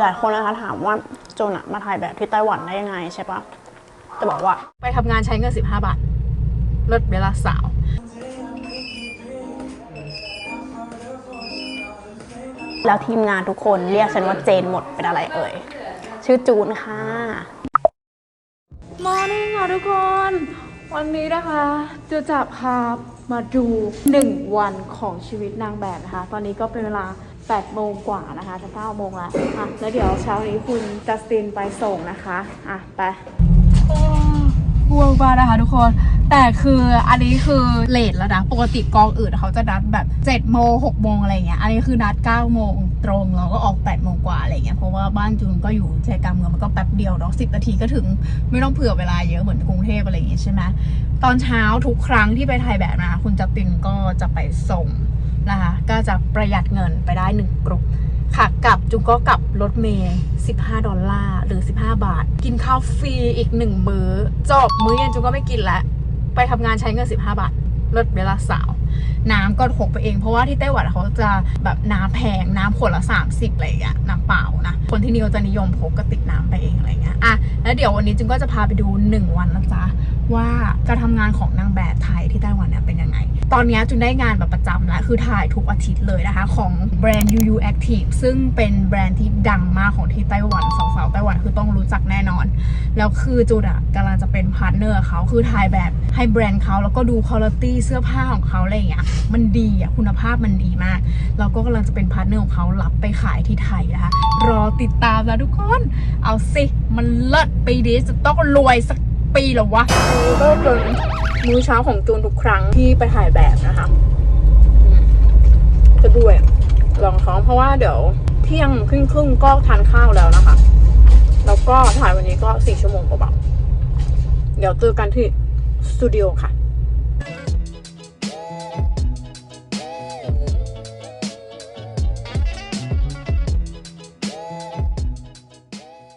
หลายคนนะคะถามว่าโจนอะมาถ่ายแบบที่ไต้หวันได้ยังไงใช่ปะจะบอกว่าไปทำงานใช้เงิน 15 บาทเลิศเวลาสาว แล้วทีมงานทุกคนเรียกฉันว่าเจนหมดเป็นอะไรเอ่ย ชื่อจูนค่ะมอร์นิ่งค่ะทุกคน วันนี้นะคะจะจะพามาดู 1 วันของชีวิตนางแบบนะคะ ตอนนี้ก็เป็นเวลา 8โมงกว่านะคะ จะ9โมงแล้วอะแล้วเดี๋ยวเช้านี้คุณจัสตินไปส่งนะคะ อะ ไปง่วงมานะคะทุกคน แต่คืออันนี้คือเลทแล้วนะ ปกติกองอื่นเขาจะนัดแบบ7โมง6โมงอะไรเงี้ย อันนี้คือนัด9โมงตรงเราก็ออก8โมงกว่าอะไรเงี้ย เพราะว่าบ้านจูนก็อยู่ใจกลางเมืองมันก็แป๊บเดียวเนาะ10นาทีก็ถึงไม่ต้องเผื่อเวลาเยอะเหมือนกรุงเทพอะไรอย่างงี้ยใช่ไหมตอนเช้าทุกครั้งที่ไปถ่ายแบบนะคะคุณจัสตินก็จะไปส่ง นะคะ ก็จะประหยัดเงินไปได้หนึ่งกลุ่มค่ะกับจุงก็กลับรถเมย์15 ดอลลาร์หรือ 15 บาท กินข้าวฟรีอีกหนึ่งมื้อ จบมื้อเย็นจุงก็ไม่กินละ ไปทำงานใช้เงิน 15 บาท ลดเวลาสาว น้ำก็พกไปเองเพราะว่าที่ไต้หวันเขาจะแบบน้ำแพงน้ำขวดละ 30อะไรอย่างเงี้ยน้ำเปล่านะ คนที่นี่เขาจะนิยมพกกระติกน้ำไปเองอะไรเงี้ยอะแล้วเดี๋ยววันนี้จึงก็จะพาไปดู 1 วันนะจ๊ะว่าการทำงานของนางแบบไทยที่ไต้หวันเนี่ยเป็นยังไง ตอนนี้จุนได้งานแบบประจำแล้ว คือถ่ายทุกอาทิตย์เลยนะคะ ของแบรนด์ UU Active ซึ่งเป็นแบรนด์ที่ดังมากของที่ไต้หวันสาวๆไต้หวัน คือต้องรู้จักแน่นอน แล้วคือจูดอะกำลังจะเป็นพาร์ทเนอร์เขาคือถ่ายแบบให้แบรนด์เขาแล้วก็ดูคุณภาพเสื้อผ้าของเขาอะไรอย่างเงี้ยมันดีอะคุณภาพมันดีมากแล้วก็กำลังจะเป็นพาร์ทเนอร์ของเขารับไปขายที่ไทยนะคะรอติดตามแล้วทุกคน เอาสิมันเลิศปีนี้จะต้องรวยสักปีหรอวะก็เป็นมื้อเช้าของจูนทุกครั้งที่ไปถ่ายแบบนะคะจะด้วยลองท้องเพราะว่าเดี๋ยวเที่ยงครึ่งครึ่งก็ทานข้าวแล้วนะคะ แล้วก็ถ่ายวันนี้ก็สี่ชั่วโมงกว่าๆเดี๋ยวเจอกันที่สตูดิโอค่ะ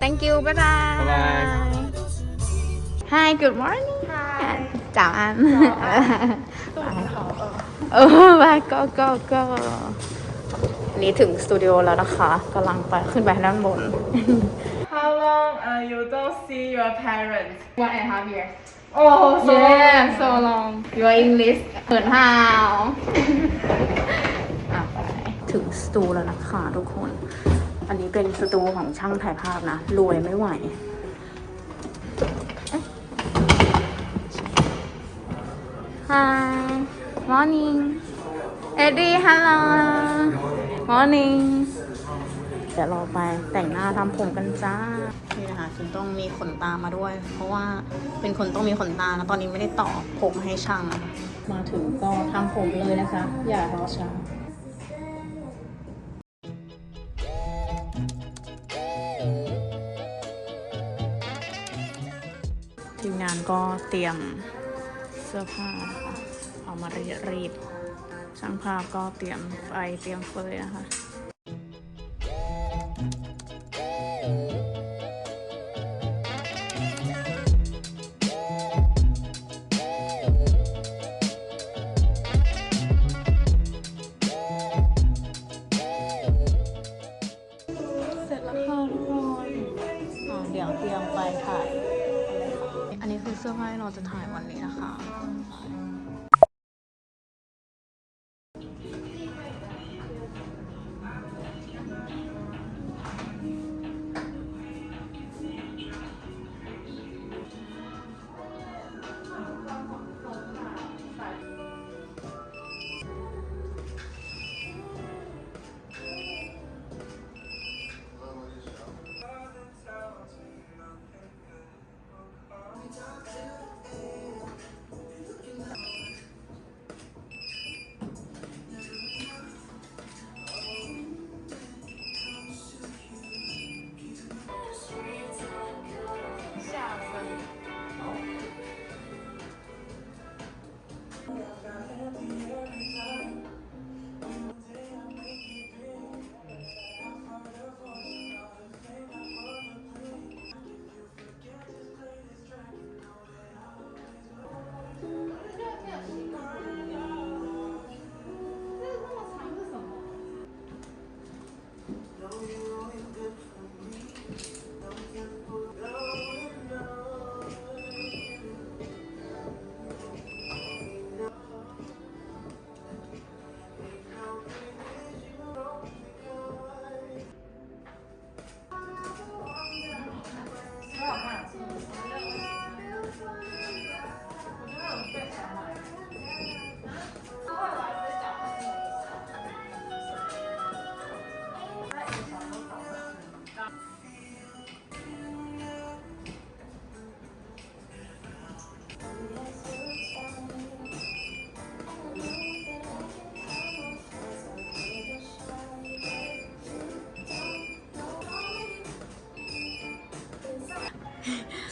Thank you bye bye Bye Hi good morning Hi 早安เออไป go go go นี่ถึงสตูดิโอแล้วนะคะกำลังไปขึ้นไปด้านบน How long uh, you don't see your parents? One and a half years Oh, so Yeah long. so long Your English เขินห่าวอะไปถึงสตูแล้วนะคะทุกคน อันนี้เป็นสตูของช่างถ่ายภาพนะ รวยไม่ไหว Hi morning Eddie hello morning เดี๋ยวเราไปแต่งหน้าทำผมกันจ้า นี่นะคะฉันต้องมีขนตามาด้วย เพราะว่าเป็นคนต้องมีขนตานะตอนนี้ไม่ได้ต่อผมให้ช่างนะคะมาถึงก็ทำผมเลยนะคะ อย่ารอช้าทีมงานก็เตรียมเสื้อผ้านะคะเอามารีดรีดช่างภาพก็เตรียมไฟเตรียมเฟยนะคะ อันนี้คือเสื้อผ้าที่เราจะถ่ายวันนี้นะคะ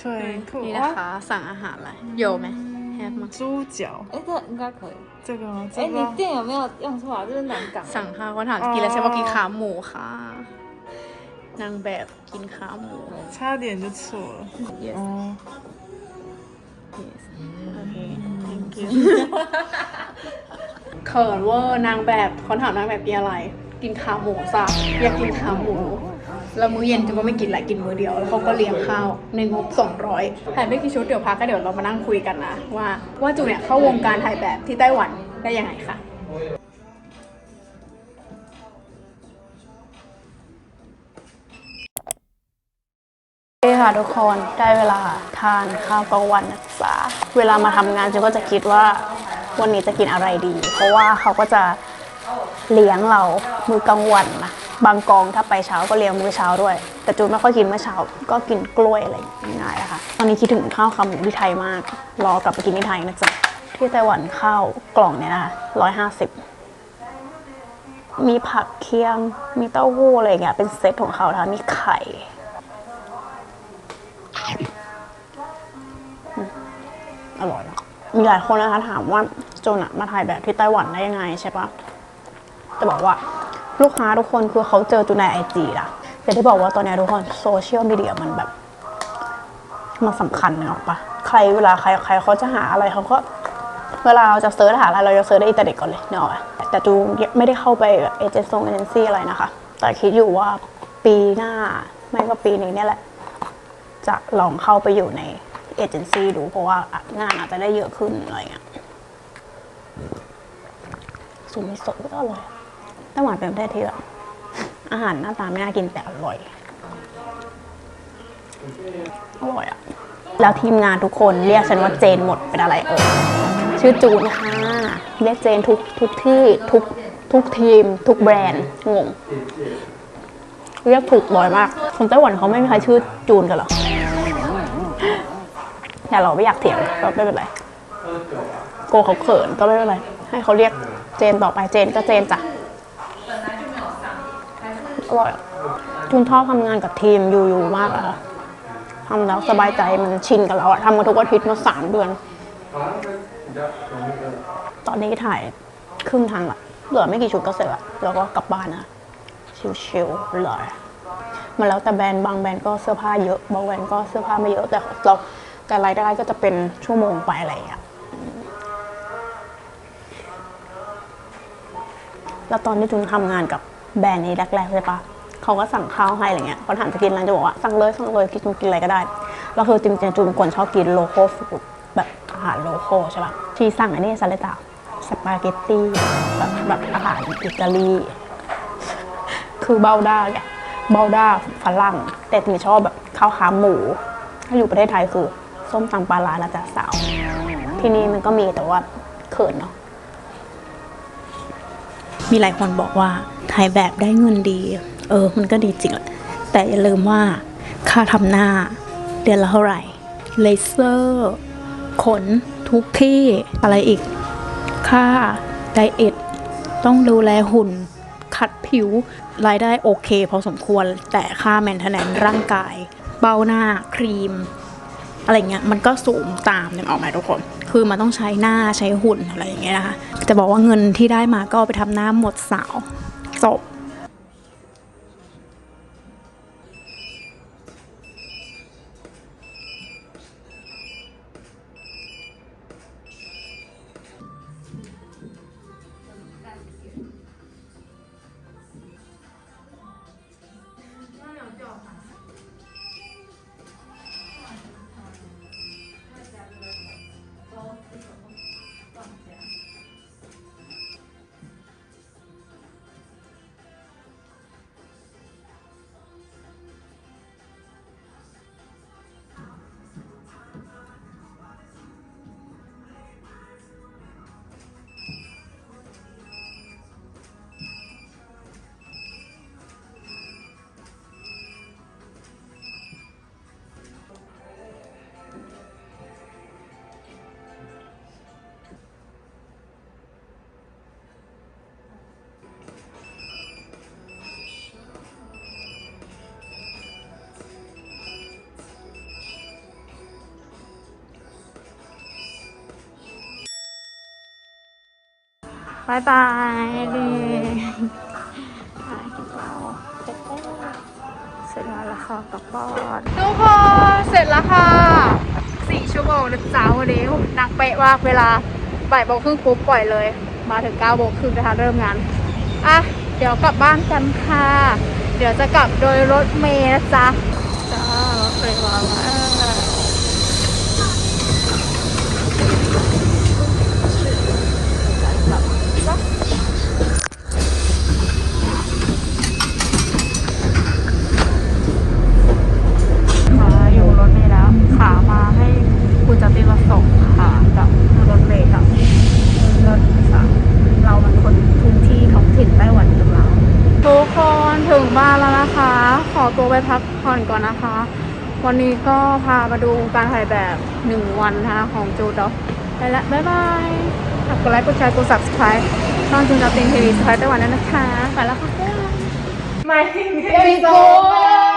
对，酷 นี่นะ 哇！ คะ สั่งอาหารอะไรโยไหมแฮปมั้ง 猪脚，哎，这应该可以。这个吗？哎，这个你店有没有用错啊？这是南港。 สั่งข้าวเขาถามกินอะไรใช่ปะกินขาหมูค่ะ นางแบบกินขาหมู 差点就错了。 yes 哦， yes โอเค thank you เขินเวอร์นางแบบเขาถามนางแบบกินอะไร กินขาหมูสับอยากกินขาหมู แล้วมื้อเย็นจูก็ไม่กินหละกินมื้อเดียว แล้วเขาก็เลี้ยงข้าวในงบ 200ถ่ายไม่กี่ชุดเดี๋ยวพักก็เดี๋ยวเรามานั่งคุยกันนะ ว่าว่าจูเนี่ยเข้าวงการถ่ายแบบที่ไต้หวันได้ยังไงคะโอเคค่ะทุกคนได้เวลาทานข้าวกลางวันนะจ๊ะเวลามาทำงานจูก็จะคิดว่าวันนี้จะกินอะไรดี เพราะว่าเขาก็จะเลี้ยงเรามือกลางวันนะ บางกองถ้าไปเช้าก็เลี้ยงมื้อเช้าด้วย แต่จูไม่ค่อยกินเมื่อเช้าก็กินกล้วยอะไรง่ายๆนะคะตอนนี้คิดถึงข้าวขาหมูที่ไทยมาก รอกลับไปกินที่ไทยนะจ๊ะที่ไต้หวันข้าวกล่องเนี่ยนะคะร้อยห้าสิบมีผักเคียง มีเต้าหู้อะไรอย่างเงี้ย เป็นเซตของเขานะคะมีไข่ อร่อยอะมีหลายคนนะคะถามว่าโจนอะมาถ่ายแบบที่ไต้หวันได้ยังไงใช่ปะจะบอกว่า ลูกค้าทุกคนคือเขาเจอจูในไอจีอะแต่ที่บอกว่าตอนนี้ทุกคนโซเชียลมีเดียมันแบบ มันสำคัญเนกอะปะใครเวลาใครใครเขาจะหาอะไรเขาก็ เวลาเราจะเซิร์ชหาอะไรเราจะเซิร์ชในอินเทอร์เน็ตก่อนเลยเนกอะแต่จูไม่ได้เข้าไปเอเจนซี่เอเจนซี่อะไรนะคะ แต่คิดอยู่ว่าปีหน้าไม่ก็ปีนี้เนี่ยแหละ จะลองเข้าไปอยู่ในเอเจนซี่ดูเพราะว่างานอาจจะได้เยอะขึ้นอะไรเงี้ยสูมิโซะก็อร่อย ไต้หวันเป็นประเทศที่แบบอาหารหน้าตาไม่น่ากินแต่อร่อย อร่อยอะแล้วทีมงานทุกคนเรียกฉันว่าเจนหมดเป็นอะไรเอ่ยชื่อจูนค่ะเรียกเจนทุกทุกที่ทุกทุกทีม ทุกแบรนด์งง เรียกถูกบ่อยมาก คนไต้หวันเขาไม่มีใครชื่อจูนกันหรอแต่เราไม่อยากเถียงก็ไม่เป็นไร โกเขาเขินก็ไม่เป็นไร ให้เขาเรียกเจนต่อไปเจนก็เจนจ้ะ อร่อยอะจูนชอบทำงานกับทีมยูยูมากอะทำแล้วสบายใจมันชินกับเราอะทำมาทุกอาทิตย์มาสามเดือน ตอนนี้ถ่ายครึ่งทางละเหลือไม่กี่ชุดก็เสร็จละแล้วก็กลับบ้านนะชิวๆเลยมันแล้วแต่แบรนด์บางแบรนด์ก็เสื้อผ้าเยอะบางแบรนด์ก็เสื้อผ้าไม่เยอะแต่เราแต่รายได้ก็จะเป็นชั่วโมงไปอะไรอย่างเงี้ยแล้วตอนที่จุนทำงานกับ แบรนด์นี้แรกๆใช่ปะเขาก็สั่งข้าวให้อะไรเงี้ยเขาถามจะกินอะไรจะบอกว่าสั่งเลยสั่งเลยกินกินอะไรก็ได้แล้วคือจริงๆจุนเป็นคนชอบกินโลโก้ฟูดแบบอาหารโลโก้ใช่ปะที่สั่งอันนี้ซาเลต้าสปาเกตตี้แบบแบบอาหารอิตาลีคือเบ้าด้าไงเบ้าด้าฝรั่ง แต่ถึงชอบแบบข้าวขาหมู ถ้าอยู่ประเทศไทยคือ ส้มตำปลาร้านะจ๊ะสาว ที่นี่มันก็มีแต่ว่าเขินเนาะ มีหลายคนบอกว่าถ่ายแบบได้เงินดี เออ มันก็ดีจริงแหละแต่อย่าลืมว่าค่าทำหน้าเดือนละเท่าไหร่ เลเซอร์ ขน ทุกที่อะไรอีก ค่าไดเอทต้องดูแลหุ่นขัดผิว รายได้โอเคพอสมควร แต่ค่าแมนเทนแนนร่างกาย เบ้าหน้า ครีม อะไรเงี้ยมันก็สูงตามนึกออกไหมทุกคน คือมันต้องใช้หน้าใช้หุ่นอะไรอย่างเงี้ยนะคะจะบอกว่าเงินที่ได้มาก็ไปทำหน้าหมดสาวจบ บายบายดีไปกินข้าวเสร็จแล้วละค่ะกลับบ้านทุกคนเสร็จแล้วค่ะสี่ชั่วโมงนะจ้าวันนี้หนักเป๊ะมากเวลาบ่ายโมงครึ่งปุ๊บปล่อยเลย มาถึงเก้าโมงครึ่งนะคะเริ่มงานอะเดี๋ยวกลับบ้านกันค่ะ เดี๋ยวจะกลับโดยรถเมล์นะจ๊ะจ้ารถเมล์มาแล้วขาอยู่รถเมล์แล้ว ขามาให้คุณจติมาส่งค่ะกับรถเมล์กับรถค่ะเรามันคนพื้นที่ท้องถิ่นไต้หวันกับเรา ทุกคนถึงบ้านแล้วนะคะ ขอตัวไปพักผ่อนก่อนนะคะ วันนี้ ก็พามาดูการถ่ายแบบหนึ่งวันนะคะของจูดอกไปละบ๊ายบายฝากกดไลค์กดแชร์กด subscribe ช่องจูนดับติงทีวีสไตล์ไต้หวันด้วยนะคะไปแล้วค่ะ My Here we go